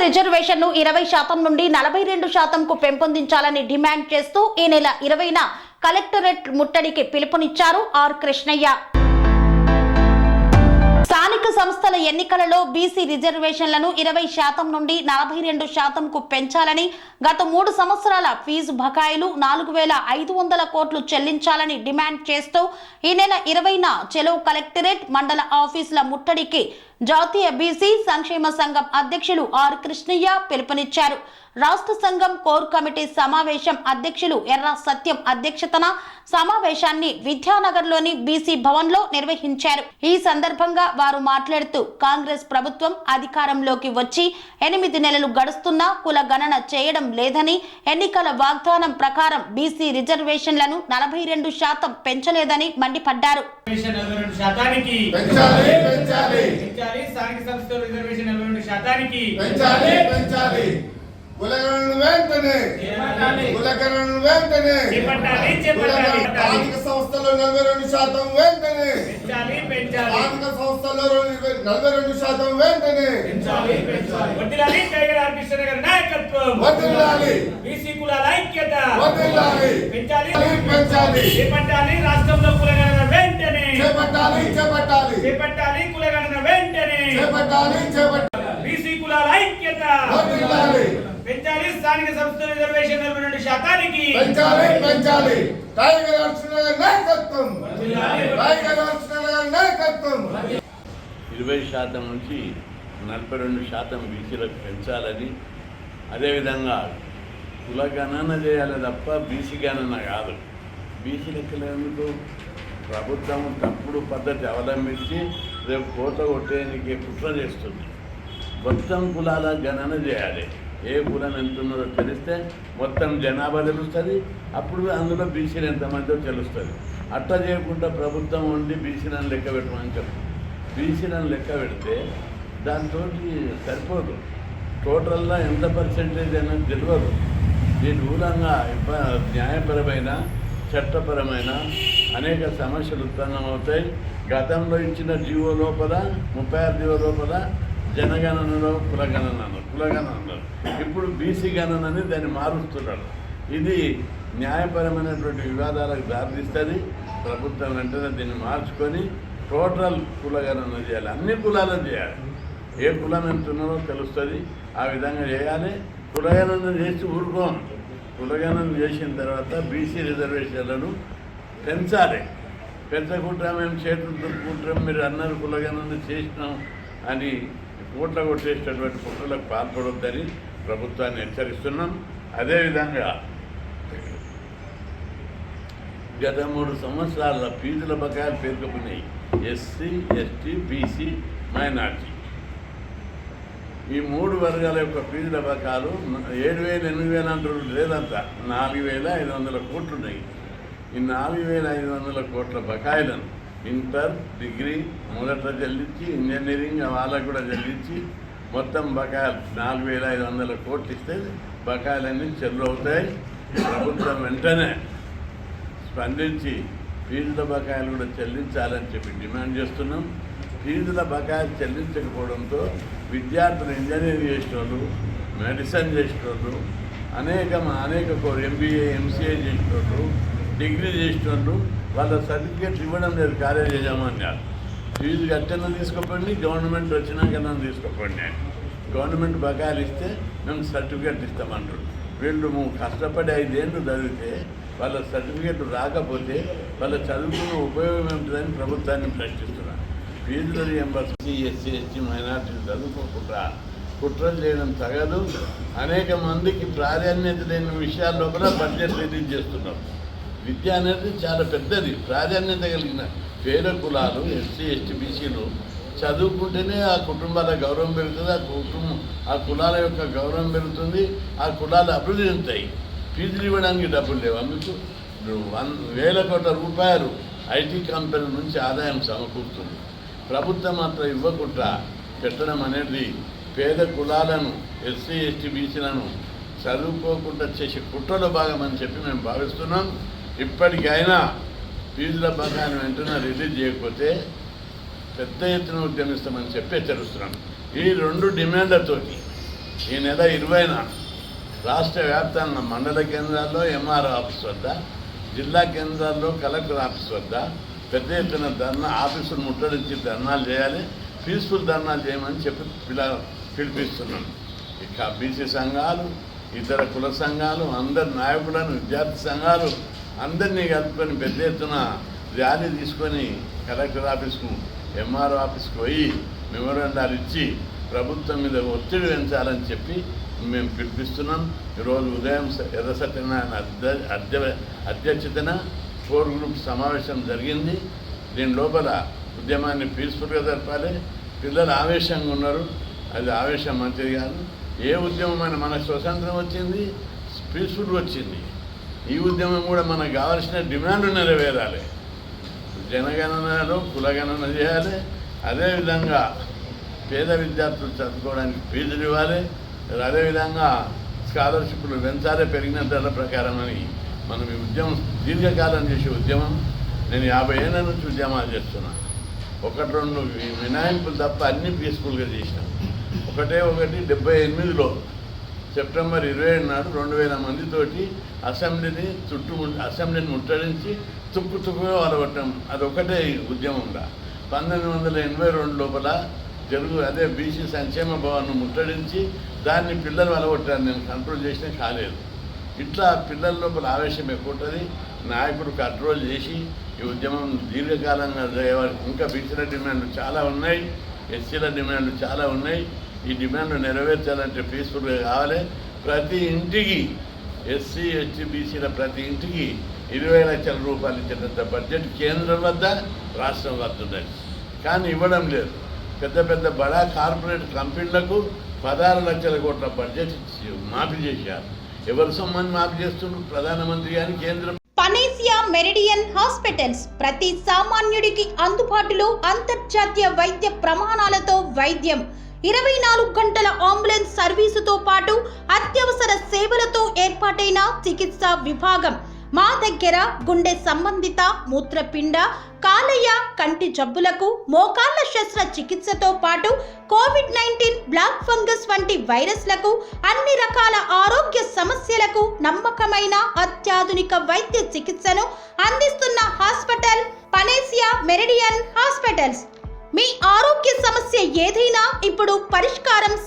రిజర్వేషన్ను ఇరవై శాతం నుండి నలభై రెండు శాతంకు పెంపొందించాలని డిమాండ్ చేస్తూ ఈ నెల ఇరవైన కలెక్టరేట్ ముట్టడికి పిలుపునిచ్చారు ఆర్ కృష్ణయ్య. స్థానిక సంస్థల ఎన్నికలలో బీసీ రిజర్వేషన్లను ఇరవై శాతం నుండి నలభై రెండు శాతంకు పెంచాలని గత మూడు సంవత్సరాల ఫీజు బకాయిలు నాలుగు వేల ఐదు వందల కోట్లు చెల్లించాలని డిమాండ్ చేస్తూ ఈ నెల ఇరవైన చెలో కలెక్టరేట్ మండల ఆఫీసుల ముట్టడికి జాతీయ బీసీ సంక్షేమ సంఘం అధ్యక్షులు ఆర్ కృష్ణయ్య పిలుపునిచ్చారు. రాష్ట్ర సంఘం కోర్ కమిటీ సమావేశం అధ్యక్షులు ఎర్ర సత్యం అధ్యక్షతన సమావేశాన్ని విద్యానగర్లోని బీసీ భవన్లో నిర్వహించారు. ఈ సందర్భంగా వారు మాట్లాడుతూ కాంగ్రెస్ ప్రభుత్వం అధికారంలోకి వచ్చి ఎనిమిది నెలలు గడుస్తున్నా కుల గణన చేయడం లేదని ఎన్నికల వాగ్దానం ప్రకారం బీసీ రిజర్వేషన్లను నలభై రెండు శాతం పెంచలేదని మండిపడ్డారు. పెంచాలి స్థానిక సంస్థల రిజర్వేషన్ నలభై రెండు శాతానికి పెంచాలి పెంచాలి. కులగణను వెంటనే చేపట్టాలి. కులగణను వెంటనే చేపట్టాలి, చేపట్టాలి. కులగణ- స్థానిక సంస్థలో నలభై రెండు శాతం వెంటనే పెంచాలి పెంచాలి. స్థానిక సంస్థలో ఇరవై- నలభై రెండు శాతం వెంటనే. పెంచాలి పెంచాలి. వడ్డీలాలి టైగర్ ఆర్ కృష్ణ గారి నాయకత్వం. వర్ధిల్లాలి బీసీ కులాల ఐక్యత. వర్ధిల్లాలి పెంచాలి పెంచాలి. చేపట్టాలి రాష్ట్రంలో కులగణన వెంటనే. చేపట్టాలి చేపట్టాలి. చేపట్టాలి కులగణన వెంటనే. చేపట్టాలి చేపట్టాలి. బీసీ కులాల ఐక్యత. పెంచాలి. స్థానిక సంస్థల రిజర్వేషన్ నలభై రెండు శాతానికి. పెంచాలి పెంచాలి. టైగర్ అర్చన నాయకత్వం. టైగర్ అర్చన నాయకత్వం. ఇరవై శాతం నుంచి నలభై రెండు శాతం బీసీలకు పెంచాలని అదేవిధంగా కుల గణన చేయాలి తప్ప బీసీ గణన కాదు. బీసీ లెక్కలు ఎందుకు ప్రభుత్వం తప్పుడు పద్ధతి అవలంబించి రేపు కోత కొట్టేందుకు కుట్ర చేస్తుంది? మొత్తం కులాల గణన చేయాలి. ఏ కులం ఎంత ఉన్నదో తెలిస్తే మొత్తం జనాభా తెలుస్తుంది. అప్పుడు అందులో బీసీలు ఎంతమందో తెలుస్తుంది. అట్లా చేయకుండా ప్రభుత్వం ఉండి బీసీలను లెక్క పెట్టమని చెప్పు. బీసీలను లెక్క పెడితే దాంతో సరిపోదు. టోటల్గా ఎంత పర్సెంటేజ్ అనేది తెలియదు దీని మూలంగా న్యాయపరమైన చట్టపరమైన అనేక సమస్యలు ఉత్పన్నమవుతాయి. గతంలో ఇచ్చిన జీవో లోపల ముప్పై ఆరు జీవో లోపల జనగణనలో కులగణనలో కులగణనలో. ఇప్పుడు బీసీ గణనని దాన్ని మారుస్తున్నాడు ఇది న్యాయపరమైనటువంటి వివాదాలకు దారితీస్తుంది. ప్రభుత్వం వెంటనే దీన్ని మార్చుకొని టోటల్ కులగణన చేయాలి. అన్ని కులాలను చేయాలి. ఏ కులం ఎంత ఉన్నదో తెలుస్తుంది. ఆ విధంగా చేయాలి. కులగణన చేసి ఊరుకోం కులగణన చేసిన తర్వాత బీసీ రిజర్వేషన్లను పెంచాలి. పెద్ద కుట్ర మేము చేతులు దులుపుకుంటాం మీరు అన్నారు కులగణన చేసినాం అని కోట్ల కొట్టేసేటటువంటి కుట్రలకు పాల్పడొద్దని ప్రభుత్వాన్ని హెచ్చరిస్తున్నాం. అదేవిధంగా గత మూడు సంవత్సరాల ఫీజుల బకాయిలు పేర్కొన్నాయి ఎస్సీ ఎస్టీ బీసీ మైనార్టీ. ఈ మూడు వర్గాల యొక్క ఫీజుల బకాలు ఏడు వేల ఎనిమిది వేల అంటారు లేదంతా నాలుగు వేల ఐదు వందల కోట్లు ఉన్నాయి. ఈ నాలుగు వేల ఐదు వందల కోట్ల బకాయిలను ఇంటర్ డిగ్రీ మొదట చెల్లించి ఇంజనీరింగ్ వాళ్ళకు కూడా చెల్లించి మొత్తం బకాయిలు నాలుగు వేల ఐదు వందల కోట్లు ఇస్తే బకాయిలన్నీ చెల్లు అవుతాయి. ప్రభుత్వం వెంటనే స్పందించి ఫీజుల బకాయిలు కూడా చెల్లించాలని చెప్పి డిమాండ్ చేస్తున్నాం. ఫీజుల బకాయిలు చెల్లించకపోవడంతో విద్యార్థులు ఇంజనీరింగ్ చేసిన వాళ్ళు మెడిసిన్ చేసిన వాళ్ళు అనేక అనేక కోర్ ఎంబీఏ ఎంసీఏ చేసిన వాళ్ళు డిగ్రీ చేసిన వాళ్ళు వాళ్ళ సర్టిఫికేట్ ఇవ్వడం లేదు కాలేజ్ యజమాన్యాలు ఫీజు కట్టన తీసుకోపండి గవర్నమెంట్ వచ్చినాకన్నా తీసుకోపండి గవర్నమెంట్ బకాయిలు ఇస్తే మేము సర్టిఫికేట్ ఇస్తామంటారు. వీళ్ళు మేము కష్టపడి ఐదేళ్ళు చదివితే వాళ్ళ సర్టిఫికేట్ రాకపోతే వాళ్ళ చదువుకున్న ఉపయోగం ఏమిటిదని ప్రభుత్వాన్ని ప్రశ్నిస్తున్నారు. ఫీజుల రియంబర్స్మెంట్ ఎస్సీ ఎస్టీ మైనార్టీలు చదువుకోకుండా కుట్రలు చేయడం తగదు. అనేక మందికి ప్రాధాన్యత లేని విషయాల్లో కూడా బడ్జెట్ రిలీజ్ చేస్తున్నారు. విద్య అనేది చాలా పెద్దది. ప్రాధాన్యత కలిగిన పేద కులాలు ఎస్సీ ఎస్టీ బీసీలు చదువుకుంటేనే ఆ కుటుంబాల గౌరవం పెరుగుతుంది ఆ కుటుంబం ఆ కులాల యొక్క గౌరవం పెరుగుతుంది ఆ కులాలు అభివృద్ధి చెందుతాయి. ఫీజులు ఇవ్వడానికి డబ్బులు లేవు. అందుకు వన్ వేల కోట్ల రూపాయలు ఐటీ కంపెనీ నుంచి ఆదాయం సమకూరుతుంది. ప్రభుత్వం మాత్రం ఇవ్వకుండా పెట్టడం అనేది పేద కులాలను ఎస్సీ ఎస్టీ బీసీలను చదువుకోకుండా చేసే కుట్రలో భాగమని చెప్పి మేము భావిస్తున్నాం. ఇప్పటికైనా ఫీజుల బకాయిని వెంటనే రిలీజ్ చేయకపోతే పెద్ద ఎత్తున ఉద్యమిస్తామని చెప్పి హెచ్చరిస్తున్నాం. ఈ రెండు డిమాండ్లతోటి ఈ నెల ఇరవైన రాష్ట్ర వ్యాప్తంగా మండల కేంద్రాల్లో ఎంఆర్ఓ ఆఫీస్ వద్ద జిల్లా కేంద్రాల్లో కలెక్టర్ ఆఫీస్ వద్ద పెద్ద ఎత్తున ధర్నా ఆఫీసులు ముట్టడించి ధర్నాలు చేయాలి పీస్ఫుల్ ధర్నాలు చేయమని చెప్పి పిల పిలిపిస్తున్నాం. ఇక బీసీ సంఘాలు ఇతర కుల సంఘాలు అందరి నాయకులను విద్యార్థి సంఘాలు అందరినీ కలుపుకొని పెద్ద ఎత్తున ర్యాలీ తీసుకొని కలెక్టర్ ఆఫీస్కు ఎంఆర్ఓ ఆఫీస్కి పోయి మెమోరాండాలు ఇచ్చి ప్రభుత్వం మీద ఒత్తిడి పెంచాలని చెప్పి మేము పిలిపిస్తున్నాం. ఈరోజు ఉదయం ఎర్ర సత్యనారాయణ అధ్య అధ్య అధ్యక్షతన ఫోర్ గ్రూప్ సమావేశం జరిగింది. దీని లోపల ఉద్యమాన్ని పీస్ఫుల్గా జరపాలి. పిల్లలు ఆవేశంగా ఉన్నారు. అది ఆవేశం మంచిది కాదు. ఏ ఉద్యమమైన మనకు స్వతంత్రం వచ్చింది? పీస్ఫుల్ వచ్చింది. ఈ ఉద్యమం కూడా మనకు కావాల్సిన డిమాండ్ నెరవేరాలి. జనగణనలో కులగణన చేయాలి. అదేవిధంగా పేద విద్యార్థులు చదువుకోవడానికి ఫీజులు ఇవ్వాలి. అదేవిధంగా స్కాలర్షిప్లు పెంచాలి పెరిగిన ధరల ప్రకారం అని మనం ఈ ఉద్యమం దీర్ఘకాలం చేసే ఉద్యమం. నేను యాభై ఏళ్ళ నుంచి ఉద్యమాలు చేస్తున్నాను ఒకటి రెండు వినాయింపులు మినాయింపులు తప్ప అన్ని పీస్ఫుల్గా చేసినాం. ఒకటే ఒకటి డెబ్బై ఎనిమిదిలో సెప్టెంబర్ ఇరవై ఏడు నాడు రెండు వేల మందితోటి అసెంబ్లీని చుట్టూ అసెంబ్లీని ముట్టడించి తుక్కు తుక్కుగా వలగొట్టడం. అది ఒకటే ఉద్యమంగా పంతొమ్మిది వందల ఎనభై రెండు లోపల జరుగు అదే బీసీ సంక్షేమ భవన్ను ముట్టడించి దాన్ని పిల్లలు వలగొట్టాను నేను కంట్రోల్ చేసినా కాలేదు. ఇట్లా పిల్లల లోపల ఆవేశం ఎక్కువ ఉంటుంది నాయకుడు కంట్రోల్ చేసి ఈ ఉద్యమం దీర్ఘకాలంగా ఇంకా బీసీల డిమాండ్లు చాలా ఉన్నాయి. ఎస్సీల డిమాండ్లు చాలా ఉన్నాయి. ఈ డిమాండ్ నెరవేర్చాలంటే పీస్ఫుల్గా కావాలి. ప్రతి ఇంటికి ఎస్సీ ఎస్టీ బీసీల ప్రతి ఇంటికి ఇరవై లక్షల రూపాయలు ఇచ్చేటంత బడ్జెట్ కేంద్రం వద్ద రాష్ట్రం వద్ద ఉన్నది. కానీ ఇవ్వడం లేదు. పెద్ద పెద్ద బడా కార్పొరేట్ కంపెనీలకు పదహారు లక్షల కోట్ల బడ్జెట్ మాఫీ చేశారు. ఎవరి సొమ్మని మాఫీ చేస్తున్నారు ప్రధానమంత్రి కానీ కేంద్రం పనేసియా మెరిడియన్ హాస్పిటల్స్ ప్రతి సామాన్యుడికి అందుబాటులో అంతర్జాతీయ వైద్య ప్రమాణాలతో వైద్యం. ఇరవై నాలుగు గంటల అంబులెన్స్ సర్వీసుతో పాటు అత్యవసర సేవలతో ఏర్పాటైన చికిత్సా విభాగం. మా దగ్గర గుండె సంబంధిత మూత్రపిండ కాలేయ కంటి జబ్బులకు మోకాళ్ళ శస్త్ర చికిత్సతో పాటు కోవిడ్ నైన్టీన్ బ్లాక్ ఫంగస్ వంటి వైరస్లకు అన్ని రకాల ఆరోగ్య సమస్యలకు నమ్మకమైన అత్యాధునిక వైద్య చికిత్సను